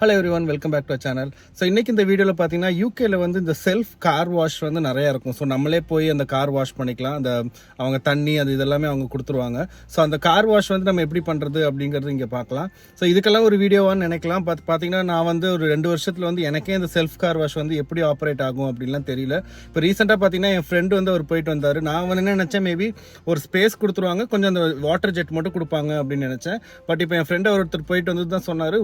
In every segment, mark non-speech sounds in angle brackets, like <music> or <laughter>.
Hello everyone welcome back to channel so இன்னைக்கு இந்த வீடியோவில் பார்த்தீங்கன்னா யூகேல வந்து இந்த செல்ஃப் கார் வாஷ் வந்து நிறையா இருக்கும். ஸோ நம்மளே போய் அந்த கார் வாஷ் பண்ணிக்கலாம். அந்த அவங்க தண்ணி அது இதெல்லாமே அவங்க கொடுத்துருவாங்க. ஸோ அந்த கார் வாஷ் வந்து நம்ம எப்படி பண்ணுறது அப்படிங்கிறது இங்கே பார்க்கலாம் ஸோ இதுக்கெல்லாம் ஒரு வீடியோவான்னு நினைக்கலாம். பார்த்து பார்த்தீங்கன்னா நான் வந்து ஒரு ரெண்டு வருஷத்தில் வந்து எனக்கே இந்த செல்ஃப் கார் வாஷ் வந்து எப்படி ஆப்ரேட் ஆகும் அப்படின்லாம் தெரியல. இப்போ ரீசெண்டாக பார்த்தீங்கன்னா என் ஃப்ரெண்டு வந்து அவர் போயிட்டு வந்தார். நான் வந்து என்ன நினச்சேன் மேபி ஒரு ஸ்பேஸ் கொடுத்துருவாங்க. கொஞ்சம் அந்த வாட்டர் ஜெட் மட்டும் கொடுப்பாங்க அப்படின்னு நினச்சேன். பட் இப்போ என் ஃப்ரெண்டு ஒருத்தர் போயிட்டு வந்து தான் சொன்னார்.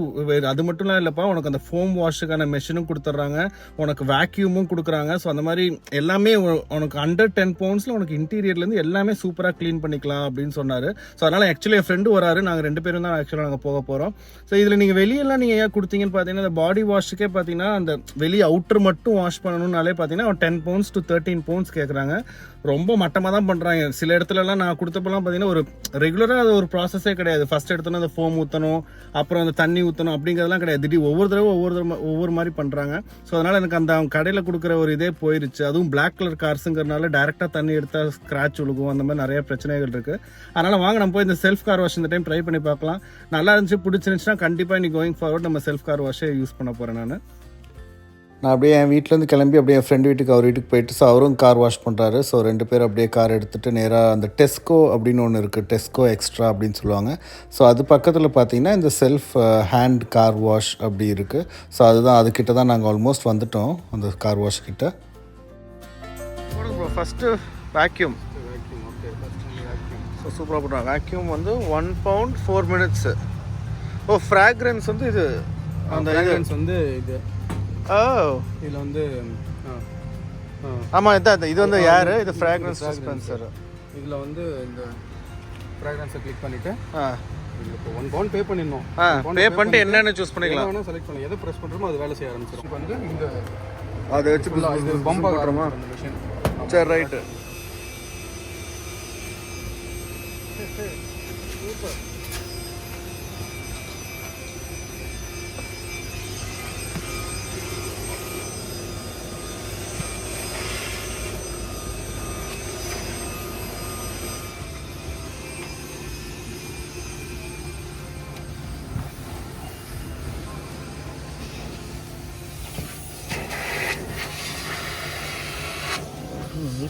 அது மட்டும் இல்லைப்பா உனக்கு அந்த ஃபோம் வாஷுக்கான மெஷினும் கொடுத்துட்றாங்க. உனக்கு வேக்யூமும் கொடுக்குறாங்க. ஸோ அந்த மாதிரி எல்லாமே உனக்கு அண்டர் டென் பவுண்ட்ஸில் உனக்கு இன்டீரியர்லேருந்து எல்லாமே சூப்பராக க்ளீன் பண்ணிக்கலாம் அப்படின்னு சொன்னார். ஸோ அதனால் ஆக்சுவலி என் ஃப்ரெண்டு வராரு. நாங்கள் ரெண்டு பேரும் தான் ஆக்சுவலாக நாங்கள் போக போகிறோம் ஸோ இதில் நீங்கள் வெளியெல்லாம் நீங்கள் ஏன் கொடுத்தீங்கன்னு பார்த்தீங்கன்னா இந்த பாடி வாஷுக்கே பார்த்தீங்கன்னா அந்த வெளியே அவுட்டர் மட்டும் வாஷ் பண்ணணும்னாலே பார்த்தீங்கன்னா ten pounds to thirteen pounds கேட்குறாங்க ரொம்ப மட்டமாக தான் பண்ணுறாங்க சில இடத்துலலாம் நான் கொடுத்தப்பெல்லாம் பார்த்தீங்கன்னா ஒரு ரெகுலராக அது ஒரு ப்ராசஸே கிடையாது. ஃபர்ஸ்ட் எடுத்தோன்னா அந்த ஃபோம் ஊற்றணும் அப்புறம் அந்த தண்ணி ஊற்றணும் அப்படிங்கிறதெல்லாம் கிடையாது. திடீர் ஒவ்வொரு தடவை ஒவ்வொரு தடவை ஒவ்வொரு மாதிரி பண்ணுறாங்க ஸோ அதனால் எனக்கு அந்த அவங்க கடையில் கொடுக்குற ஒரு இதே போயிருச்சு. அதுவும் பிளாக் கலர் கார்ஸுங்கிறனால டேரெக்டாக தண்ணி எடுத்தால் ஸ்க்ராட்ச் விழுகும் அந்த மாதிரி நிறைய பிரச்சனைகள் இருக்குது அதனால் வாங்க நம்ம போய் இந்த செல்ஃப் கார் வாஷ் இந்த டைம் ட்ரை பண்ணி பார்க்கலாம். நல்லா இருந்துச்சு பிடிச்சிருந்துச்சுன்னா கண்டிப்பாக இன்னைக்கு கோயிங் ஃபார்வர்ட் நம்ம செல்ஃப் கார் வாஷே யூஸ் பண்ண போகிறேன் நான். நான் அப்படியே என் வீட்டிலேருந்து கிளம்பி அப்படியே என் ஃப்ரெண்ட் வீட்டுக்கு அவர் வீட்டுக்கு போயிட்டு ஸோ அவரும் கார் வாஷ் பண்ணுறாரு ஸோ ரெண்டு பேரும் அப்படியே கார் எடுத்துகிட்டு நேராக அந்த டெஸ்கோ அப்படின்னு ஒன்று இருக்குது டெஸ்கோ எக்ஸ்ட்ரா அப்படின்னு சொல்லுவாங்க. ஸோ அது பக்கத்தில் பார்த்தீங்கன்னா இந்த செல்ஃப் ஹேண்ட் கார் வாஷ் அப்படி இருக்குது ஸோ அதுதான் அதுக்கிட்ட தான் நாங்கள் ஆல்மோஸ்ட் வந்துட்டோம் அந்த கார் வாஷ் கிட்ட. ஃபஸ்ட்டு வேக்யூம் ஸோ சூப்பராக பண்ணுறாங்க வேக்யூம் வந்து one pound four minutes oh fragrance வந்து இது அந்த வந்து இது. ஓ. இதில் வந்து. ஆமாம் இதான் இது வந்து யார்? இது ஃப்ராக்ரன்ஸ் டிஸ்பென்சர் இதில் வந்து இந்த ஃப்ராக்ரன்ஸை கிளிக் பண்ணிவிட்டு ஆ. ஒன் பவுண்ட் பே பண்ணிடணும். பே பண்ணிட்டு என்னென்ன சூஸ் பண்ணிக்கலாம். வேணால் செலக்ட் பண்ணி எதை ப்ரெஸ் பண்ணுறோமோ அது வேலை செய்ய ஆரம்பிச்சிடும். இப்போ வந்து இந்த அதை வச்சு இது பம்ப் மிஷின் சரி ரைட்டு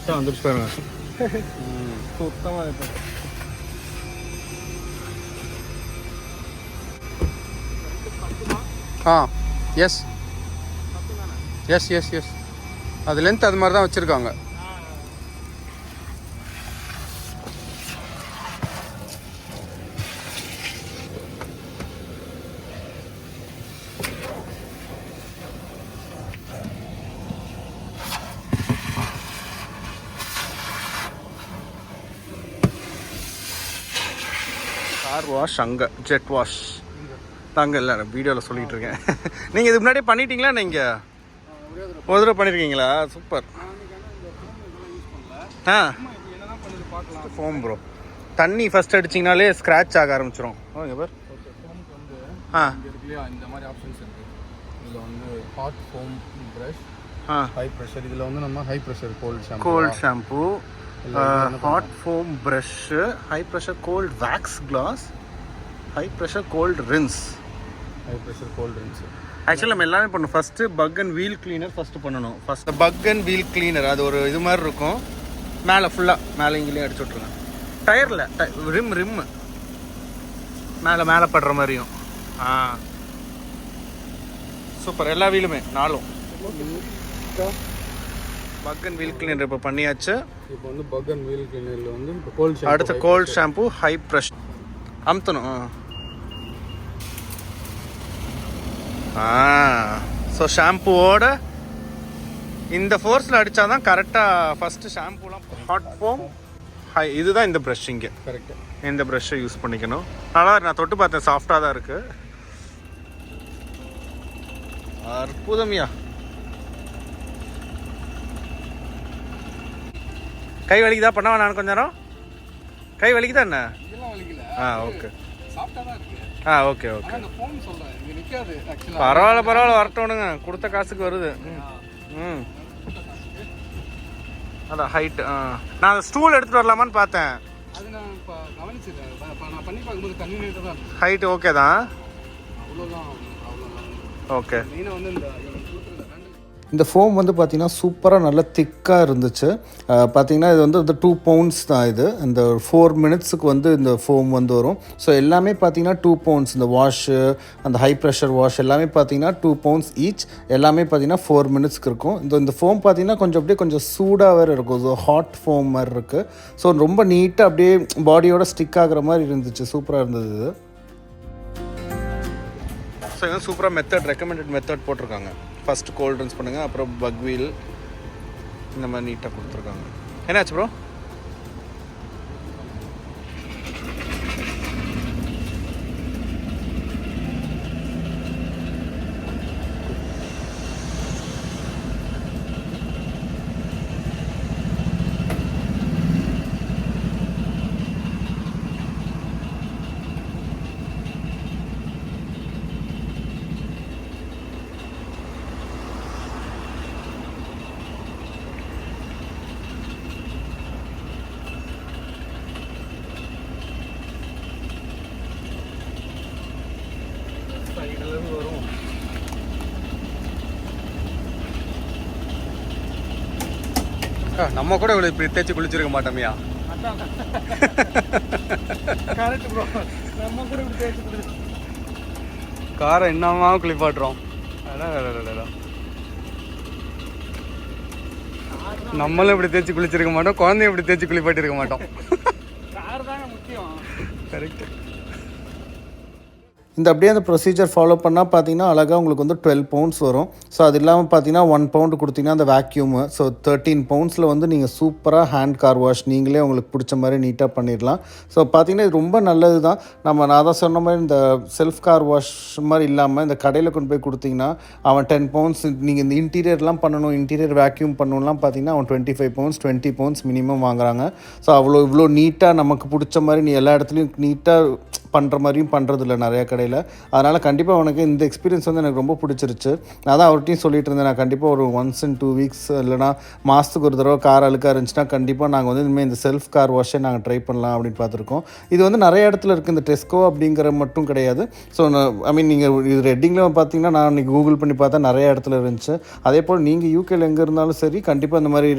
நீட்டாக வந்துருச்சு பாருங்க. சுத்தமாக இருக்கு. ஆ எஸ் எஸ் எஸ் எஸ் அது லென்த் அது மாதிரி தான் வச்சுருக்காங்க. கார் வாஷ் அங்கே ஜெட் வாஷ் தாங்க இல்லை வீடியோவில் சொல்லிட்டு இருக்கேன் <laughs> நீங்கள் இதுக்கு முன்னாடியே பண்ணிட்டீங்களா நீங்கள் ஒரு தடவை பண்ணியிருக்கீங்களா சூப்பர். ஆ. ஃபோம் ப்ரோ தண்ணி ஃபர்ஸ்ட் அடிச்சிங்கனாலே ஸ்க்ராட்ச் ஆக ஆரம்பிச்சிரும். ஓகே பார். ஆ. இந்த மாதிரி ஆப்ஷன்ஸ் இருக்குது இதில் வந்து hot foam brush high pressure இதில் வந்து நம்ம high pressure cold shampoo cold shampoo hot foam brush high pressure cold wax glass high pressure cold rinse high pressure cold drinks actually நம்ம எல்லாமே பண்ணணும். First bug and wheel cleaner first பண்ணணும். First bug and wheel cleaner அது ஒரு இது மாதிரி இருக்கும். மேலே ஃபுல்லாக மேலே இங்கேயும் அடிச்சு விட்ருங்க டயரில் ரிம் ரிம் மேலே மேலே படுற மாதிரியும். ஆ. சூப்பர் எல்லா வீலுமே நாலும். பக் அண்ட் வீல் கிளீனர் இப்போ பண்ணியாச்சு. இப்போ வந்து பக் அண்ட் வீல் கிளீனரில் வந்து இப்போ கோல்ட் ஷாம்பு அடுத்த கோல்ட் ஷாம்பு ஹை ப்ரெஷ் அமுத்தணும். ஆ. ஸோ ஷாம்புவோட இந்த ஃபோர்ஸில் அடித்தா தான் கரெக்டாக ஃபஸ்ட்டு ஷாம்புலாம் ஹாட் ஃபோம் ஹை இதுதான் இந்த ப்ரஷ் இங்கே. கரெக்ட் இந்த ப்ரஷ்ஷை யூஸ் பண்ணிக்கணும். நல்லா. நான் தொட்டு பார்த்தேன். சாஃப்டாக தான் இருக்கு. அற்புதம்யா கை வலிக்குதா? பண்ணவா நான் கொஞ்ச நேரம். கை வலிக்குதா என்ன? ஆ ஓகே. ஆ ஓகே ஓகே. பரவாயில்ல பரவாயில்ல வரட்டோனுங்க கொடுத்த காசுக்கு வருது. ம். அதான் ஹைட் ஆ. நான் அந்த ஸ்டூல் எடுத்துட்டு வரலாமான்னு பார்த்தேன். அது நான் இப்போ கவனிச்சிட்டேன். இப்போ நான் பண்ணி பார்க்கும்போது கன்வீனியன்ட்டாக தான் இருந்துச்சு ஹைட் ஓகே தான்? ஓகே இந்த ஃபோம் வந்து பார்த்திங்கன்னா சூப்பராக நல்ல திக்காக இருந்துச்சு. பார்த்திங்கன்னா பார்த்தீங்கன்னா இது வந்து இந்த டூ பவுண்ட்ஸ் தான் இது. இந்த ஃபோர் மினிட்ஸுக்கு வந்து இந்த ஃபோம் வந்து வரும். ஸோ எல்லாமே பார்த்தீங்கன்னா டூ பவுண்ட்ஸ் இந்த வாஷு அந்த ஹை ப்ரெஷர் வாஷ் எல்லாமே பார்த்தீங்கன்னா டூ பவுண்ட்ஸ் ஈச் எல்லாமே பார்த்தீங்கன்னா ஃபோர் மினிட்ஸ்க்கு இருக்கும். இந்த இந்த ஃபோம் பார்த்தீங்கன்னா கொஞ்சம் அப்படியே கொஞ்சம் சூடாக வேறு இருக்கும். ஸோ ஹாட் ஃபோம் மாதிரி இருக்குது ஸோ ரொம்ப நீட்டாக அப்படியே பாடியோட ஸ்டிக் ஆகுற மாதிரி இருந்துச்சு. சூப்பராக இருந்தது இது. ஸோ இது சூப்பராக மெத்தட் ரெக்கமெண்டட் மெத்தட் போட்டிருக்காங்க. ஃபர்ஸ்ட் கோல்ட் ட்ரிங்க்ஸ் பண்ணுங்கள் அப்புறம் பக்வீல் இந்த மாதிரி நீட்டாக கொடுத்துருக்காங்க. என்னாச்சு ப்ரோ நம்ம கூட இவ்வளோ இப்படி தேய்ச்சி குளிச்சிருக்க மாட்டோமையா. காரை என்னமா குளிப்பாட்டுறோம். நம்மளும் இப்படி தேய்ச்சி குளிச்சிருக்க மாட்டோம் குழந்தைய இப்படி தேய்ச்சி குளிப்பாட்டி இருக்க மாட்டோம் கரெக்ட் இந்த அப்படியே அந்த ப்ரொசீஜர் ஃபாலோ பண்ணால் பார்த்தீங்கன்னா அழகாக உங்களுக்கு வந்து டுவெல் பவுண்ட்ஸ் வரும். ஸோ அது இல்லாமல் பார்த்தீங்கன்னா ஒன் பவுண்டு கொடுத்தீங்கன்னா அந்த வேக்யூமு ஸோ தேர்ட்டீன் பவுண்ட்ஸில் வந்து நீங்கள் சூப்பராக ஹேண்ட் கார் வாஷ் நீங்களே உங்களுக்கு பிடிச்ச மாதிரி நீட்டாக பண்ணிடலாம். ஸோ பார்த்தீங்கன்னா இது ரொம்ப நல்லது தான் நம்ம நான் தான் சொன்ன மாதிரி இந்த செல்ஃப் கார் வாஷ் மாதிரி இல்லாமல் இந்த கடையில் கொண்டு போய் கொடுத்தீங்கன்னா அவன் டென் பவுண்ட்ஸ் நீங்கள் இந்த இன்டீரியர்லாம் பண்ணணும் இன்டீரியர் வேக்யூம் பண்ணணும்லாம் பார்த்தீங்கன்னா அவன் twenty five pounds twenty pounds minimum வாங்குறாங்க. ஸோ அவ்வளோ இவ்வளோ நீட்டாக நமக்கு பிடிச்ச மாதிரி நீ எல்லா இடத்துலையும் நீட்டாக பண்ணுற மாதிரியும் பண்ணுறதில்ல நிறையா கடையில். அதனால் கண்டிப்பாக உனக்கு இந்த எக்ஸ்பீரியன்ஸ் வந்து எனக்கு ரொம்ப பிடிச்சிருச்சு. நான் தான் அவர்கிட்டையும் சொல்லிட்டு இருந்தேன். நான் கண்டிப்பாக ஒரு ஒன்ஸ் இன் டூ வீக்ஸ் இல்லைனா மாதத்துக்கு ஒரு தடவை கார் அழுக்காக இருந்துச்சுன்னா கண்டிப்பாக நாங்கள் வந்து இனிமேல் இந்த செல்ஃப் கார் வாஷை நாங்கள் ட்ரை பண்ணலாம் அப்படின்னு பார்த்துருக்கோம். இது வந்து நிறைய இடத்துல இருக்குது இந்த டெஸ்கோ அப்படிங்கிற மட்டும் கிடையாது. ஸோ ஐ மீன் நீங்கள் இது ரெட்டிங்கில் பார்த்தீங்கன்னா நான் இன்றைக்கி கூகுள் பண்ணி பார்த்தா நிறைய இடத்துல இருந்துச்சு. அதே போல் நீங்கள் யூகேல எங்கே இருந்தாலும் சரி கண்டிப்பாக இந்த மாதிரி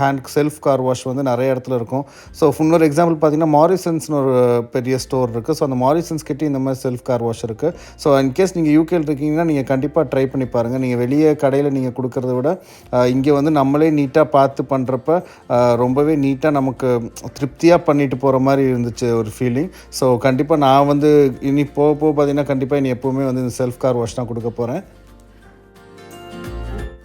ஹேண்ட் செல்ஃப் கார் வாஷ் வந்து நிறைய இடத்துல இருக்கும். ஸோ இன்னொரு எக்ஸாம்பிள் பார்த்தீங்கன்னா மாரிசன்ஸ்னு ஒரு பெரிய ஸ்டோர் இருக்குது ஸோ அந்த மாரிசன்ஸ் கிட்டே இந்த மாதிரி செல்ஃப் கார் வாஷ் இருக்குது ஸோ இன்கேஸ் நீங்கள் யூகேல இருக்கீங்கன்னா நீங்கள் கண்டிப்பாக ட்ரை பண்ணி பாருங்கள் நீங்கள் வெளியே கடையில் நீங்கள் கொடுக்குறத விட இங்கே வந்து நம்மளே நீட்டாக பார்த்து பண்ணுறப்ப ரொம்பவே நீட்டாக நமக்கு திருப்தியாக பண்ணிட்டு போகிற மாதிரி இருந்துச்சு ஒரு ஃபீலிங் ஸோ கண்டிப்பாக நான் வந்து இனி போக போக பார்த்தீங்கன்னா கண்டிப்பாக இனி எப்போவுமே வந்து இந்த செல்ஃப் கார் வாஷ் தான் கொடுக்க போகிறேன்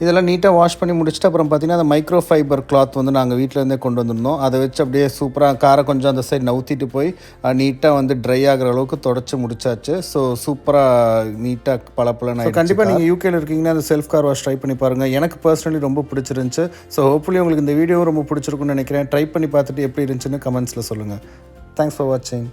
இதெல்லாம் நீட்டாக வாஷ் பண்ணி முடிச்சுட்டு அப்புறம் பார்த்தீங்கன்னா அந்த மைக்ரோ ஃபைபர் கிளாத் வந்து நாங்கள் வீட்டிலேருந்தே கொண்டு வந்திருந்தோம். அதை வச்சு அப்படியே சூப்பராக காரை கொஞ்சம் அந்த சைடு நவுத்திட்டு போய் நீட்டாக வந்து ட்ரை ஆகிற அளவுக்கு தொடச்சி முடிச்சாச்சு. ஸோ சூப்பராக நீட்டாக பளபளன்னு கண்டிப்பாக நீங்கள் யூகேல இருக்கீங்கன்னா அந்த செல்ஃப் கார் வாஷ் ட்ரை பண்ணி பாருங்கள் எனக்கு பர்சனலி ரொம்ப பிடிச்சிருந்துச்சு. ஸோ ஹோப்ஃபுல்லி உங்களுக்கு இந்த வீடியோ ரொம்ப பிடிச்சிருக்குன்னு நினைக்கிறேன். ட்ரை பண்ணி பார்த்துட்டு எப்படி இருந்துச்சுன்னு கமெண்ட்ஸில் சொல்லுங்கள் தேங்க்ஸ் ஃபார் வாட்சிங்